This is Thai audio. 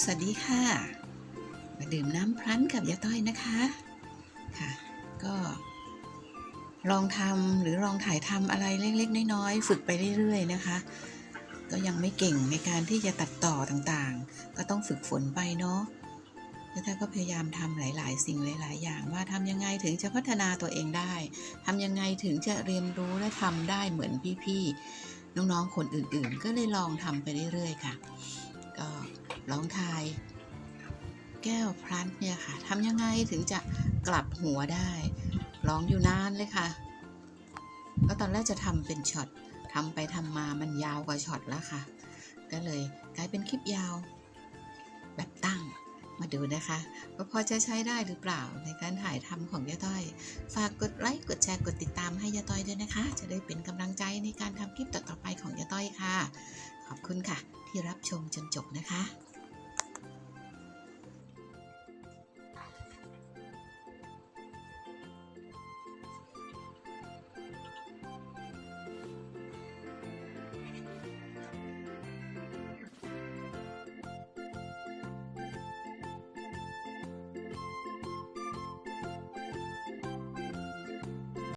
สวัสดีค่ะ มาดื่มน้ำพลั้นกับยาต้อยนะคะค่ะ ก็ลองทำหรือลองถ่ายทำอะไรเล็กๆ น้อยๆ ฝึกไปเรื่อยๆ นะคะ ก็ยังไม่เก่งในการที่จะตัดต่อต่างๆ ก็ต้องฝึกฝนไปเนาะยาต้อยก็พยายามทำหลาย ๆ สิ่งหลาย ๆ อย่าง ว่าทำยังไงถึงจะพัฒนาตัวเองได้ทำยังไงถึงจะเรียนรู้และทำได้เหมือนพี่ๆน้องๆ คนอื่นๆ ก็เลยลองทำไปเรื่อยๆ ค่ะ ก็ ลองทาย แก้วพลันเนี่ยค่ะทำยังไงถึงจะกลับหัวได้ลองอยู่นานเลยค่ะ ก็ตอนแรกจะทำเป็นช็อตทำไปทำมามันยาวกว่าช็อตแล้วค่ะ ก็เลยกลายเป็นคลิปยาว แบบตั้งมาดูนะคะว่าพอจะใช้ได้หรือเปล่าในการถ่ายทำของยาต้อย ฝากกดไลค์กดแชร์กดติดตามให้ยาต้อยด้วยนะคะ จะได้เป็นกำลังใจในการทำคลิปต่อๆไปของยาต้อยค่ะ ขอบคุณค่ะ ที่รับชมจนจบนะคะ